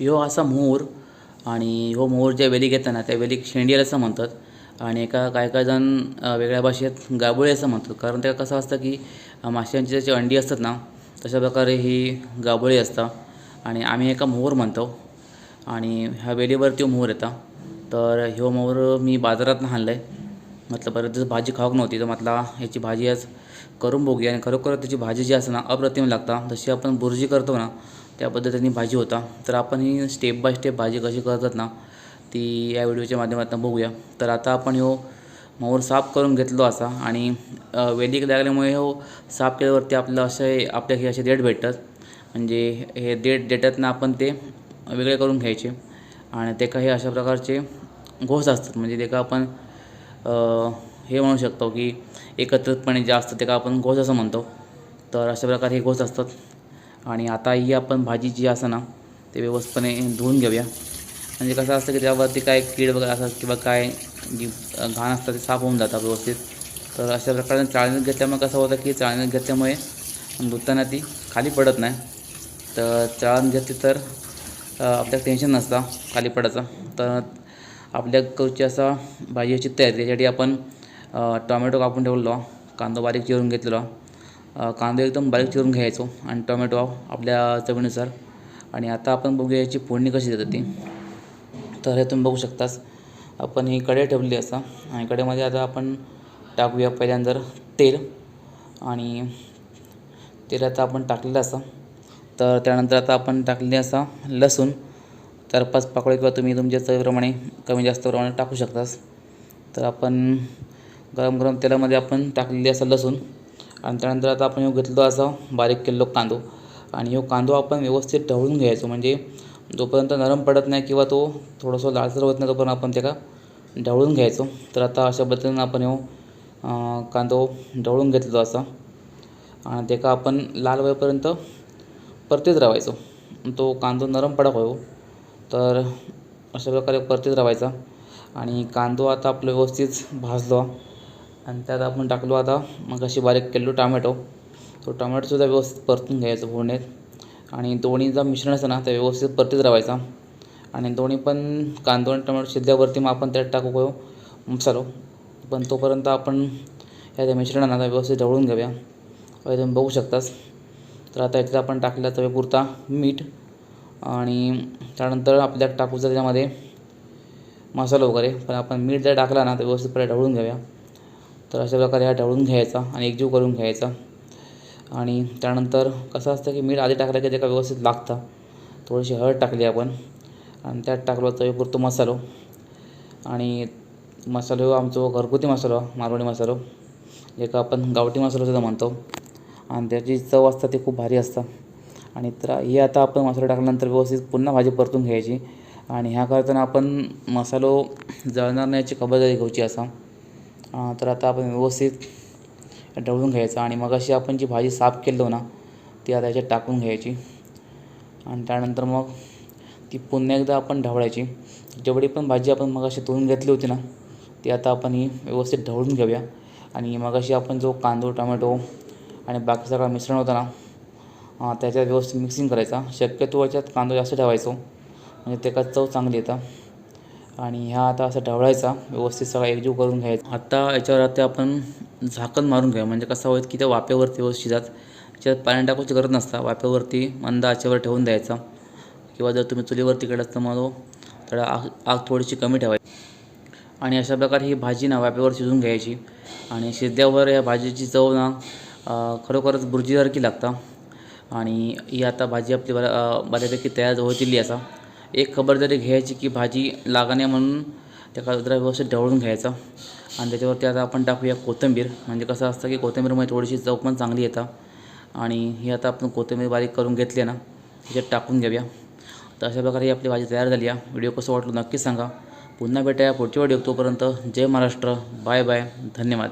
ह्यो असा मोर आणि ह्यो मोर ज्या वेली घेताना त्या वेलीक शेंडील असं म्हणतात. आणि एका काय काय जण वेगळ्या भाषेत गाबोळी असं म्हणतात. कारण त्याला कसं असतं की माश्यांची जशी अंडी असतात ना तशा प्रकारे ही गाबोळी असता. आणि आम्ही एका मोर म्हणतो. आणि ह्या वेलीवरती मोर येता. तर ह्यो मोर मी बाजारात आणलं आहे म्हटलं बरं दिवस भाजी खाऊक नव्हती तर म्हटला ह्याची भाजी आज करून बघूया. आणि खरोखर त्याची भाजी जी असते ना अप्रतिम लागता. जशी आपण बुर्जी करतो ना त्या पद्धतीने भाजी होता. तर आपण ही स्टेप बाय स्टेप भाजी कशी करतात ना ती या व्हिडिओच्या माध्यमातून बघूया. तर आता आपण हो मोहोर साफ करून घेतलो असा आणि वेदिक लागल्यामुळे हो साफ केल्यावरती आपलं असे आपल्या हे असे देठ भेटतात. म्हणजे हे देठ देठातनं आपण ते वेगळे करून घ्यायचे. आणि ते काही अशा प्रकारचे घोस असतात. म्हणजे ते का आपण हे म्हणू शकतो की एकत्रितपणे जे असतं ते का आपण घोस असं म्हणतो. तर अशा प्रकारे हे घोस असतात. आणि आता ही आपण भाजी जी असं ना ते व्यवस्थितपणे धुवून घेऊया. म्हणजे कसं असतं की त्यावरती काय कीड वगैरे असतात किंवा काय जी घाण असतात ते साफ होऊन जातात व्यवस्थित. तर अशा प्रकारे चाळणीत घेतल्यामुळे कसं होतं की चाळणीत घेतल्यामुळे धुताना ती खाली पडत नाही. तर चाळण घेतली तर आपल्या आपल्याला टेन्शन नसतं खाली पडायचं. तर आपल्या कवची असा भाजीची तयारी त्याच्यासाठी आपण टॉमॅटो टोमॅटो कापून ठेवलेलो कांदा बारीक चिरून घेतलेलो. कांदे एकदम बारीक चिरून घ्यायचो आणि टोमॅटो आपल्या चवीनुसार. आणि आता आपण बघूया याची फोडणी कशी देतात ती. तर हे तुम्ही बघू शकताच आपण ही कढई ठेवली असा. आणि कढईमध्ये आता आपण टाकूया पहिल्यांदा तेल. आणि तेल आता आपण टाकलेलं असं. तर त्यानंतर आता आपण टाकलेले असा लसूण. चार पाच पाकळी किंवा तुम्ही तुमच्या चवीप्रमाणे कमी जास्त प्रमाणे टाकू शकतास. तर आपण गरम गरम तेलामध्ये आपण टाकलेली असं लसूण. आणि त्यानंतर आता आपण ह्यो घेतलो असा बारीक केलेलो कांदो. आणि ह्यो कांदो आपण व्यवस्थित ढवळून घ्यायचो. म्हणजे जोपर्यंत नरम पडत नाही किंवा तो थोडंसं लालसर होत नाही तोपर्यंत आपण त्याला ढवळून घ्यायचो. तर आता अशा पद्धतीनं आपण ह्यो कांदो ढवळून घेतलो असा. आणि त्याका आपण लाल होईपर्यंत परतीत राहायचो तो कांदो नरम पडा होयो. तर अशा प्रकारे परतीत राहायचा आणि कांदो आता आपलं व्यवस्थित भाजलो. आणि त्यात आपण टाकलो आता मग अशी बारीक केलेलो टामॅटो. तो टोमॅटोसुद्धा व्यवस्थित परतून घ्यायचा फोडणीत. आणि दोन्हीचा मिश्रण असतं ना ते व्यवस्थित परतीत राहायचा आणि दोन्ही पण कांदो आणि टोमॅटो शिजल्यावरती मग आपण त्यात टाकू गयो मसालो. पण तोपर्यंत आपण ह्या त्या आता व्यवस्थित ढवळून घेऊया. तुम्ही बघू शकताच तर आता इथलं आपण टाकलं चवीपुरता मीठ. आणि त्यानंतर आपल्याला टाकूचं त्याच्यामध्ये मसाला वगैरे. पण आपण मीठ जर टाकला ना तर व्यवस्थितपणे ढवळून घेऊया. तर अशा प्रकारे हा ढवळून घ्यायचा आणि एकजीव करून घ्यायचा. आणि त्यानंतर कसं असतं की मीठ आधी टाकलं की ते का व्यवस्थित लागतं. थोडीशी हळद टाकली आपण. आणि त्यात टाकलो चवीपुरतो मसालो. आणि मसालो आमचो घरगुती मसालो मारवाडी मसालो. जे का आपण गावठी मसालो सुद्धा म्हणतो. आणि त्याची चव असतं ती खूप भारी असतं. आणि तर हे आता आपण मसाला टाकल्यानंतर व्यवस्थित पुन्हा भाजी परतून घ्यायची. आणि ह्या करताना आपण मसालो जळणार नाही याची खबरदारी घ्यायची असा. तर आता आपण व्यवस्थित ढवळून घ्यायचं आणि मग अशी आपण जी भाजी साफ केलो ना ती आता याच्यात टाकून घ्यायची. आणि त्यानंतर मग ती पुन्हा एकदा आपण ढवळायची. जेवढी पण भाजी आपण मग अशी धुवून घेतली होती ना ती आता आपण ही व्यवस्थित ढवळून घेऊया. आणि मग अशी आपण जो कांदो टोमॅटो आणि बाकी सगळं मिश्रण होतं ना त्याच्यात व्यवस्थित मिक्सिंग करायचा. शक्यतो याच्यात कांदो जास्त ठेवायचो. म्हणजे त्याच्यात चव चांगली येतं. आणि ह्या आता असं ढवळायचा. व्यवस्थित सगळा एकजीव करून घ्यायचा. आता याच्यावर आता आपण झाकण मारून घ्या म्हणजे कसं होईल की त्या वाफेवरती व्यवस्थित शिजत त्याच्यात पाणी टाकायची गरज नसता. वाफेवरती मंद आचेवर ठेवून द्यायचा. किंवा जर तुम्ही चुलीवरती केलं तर मग तर आग आग थोडीशी कमी ठेवायची. आणि अशा प्रकारे ही भाजी ना वाफेवर शिजून घ्यायची. आणि शिजल्यावर या भाजीची चव ना खरोखरच बुर्जीसारखी लागता. आणि ही आता भाजी आपली बऱ्या बऱ्यापैकी तयार होतीली असा. एक खबरदारी घ्यायची की भाजी लागणे म्हणून त्या जरा व्यवस्थित ढवळून घ्यायचा. आणि त्याच्यावरती आता आपण टाकूया कोथिंबीर. म्हणजे कसं असतं की कोथिंबीरमध्ये थोडीशी चव पण चांगली येतं. आणि ही आता आपण कोथिंबीर बारीक करून घेतली आहे ना त्याच्यात टाकून घेऊया. तर अशा प्रकारे ही आपली भाजी तयार झाली आहे. व्हिडिओ कसं वाटलं नक्कीच सांगा. पुन्हा भेटूया पुढच्या व्हिडिओ तोपर्यंत जय महाराष्ट्र. Bye bye. धन्यवाद.